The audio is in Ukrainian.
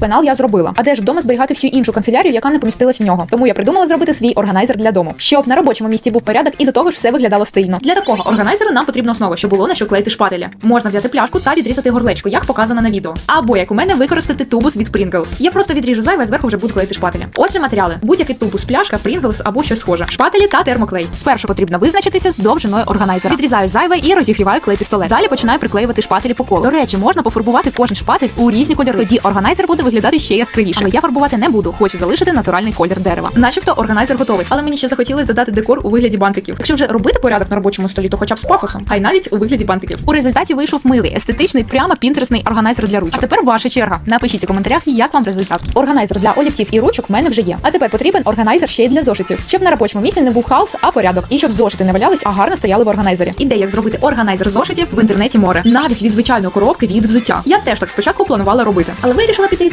Пенал я зробила. А де ж вдома зберігати всю іншу канцелярію, яка не помістилась в нього. Тому я придумала зробити свій органайзер для дому, щоб на робочому місці був порядок і до того ж все виглядало стильно. Для такого органайзеру нам потрібна основа, щоб було на що клеїти шпателі. Можна взяти пляшку та відрізати горлечко, як показано на відео. Або як у мене використати тубус від Pringles. Я просто відріжу зайве, зверху вже буду клеїти шпателі. Отже, матеріали: будь-який тубус, пляшка, Pringles або щось схоже. Шпателі та термоклей. Спершу потрібно визначитися з довжиною органайзера. Відрізаю зайве і розігріваю клей пістолет. Далі починаю приклеювати шпателі по колу. До речі, можна пофарбувати кожен шпатель у різні кольори. Тоді органайзер буде виглядати ще яскравіше. Але я фарбувати не буду, хочу залишити натуральний колір дерева. Начебто органайзер готовий, але мені ще захотілося додати декор у вигляді бантиків. Якщо вже робити порядок на робочому столі, то хоча б з пафосом, а й навіть у вигляді бантиків. У результаті вийшов милий, естетичний, прямо пінтересний органайзер для ручок. А тепер ваша черга. Напишіть у коментарях, як вам результат. Органайзер для олівців і ручок в мене вже є. А тепер потрібен органайзер ще й для зошитів, щоб на робочому місці не був хаос, а порядок, і щоб зошити не валялись, а гарно стояли в органайзері. Ідей, як зробити органайзер зошитів в інтернеті море, навіть від звичайної коробки від взуття. Я теж так спочатку планувала робити, але вирішила піти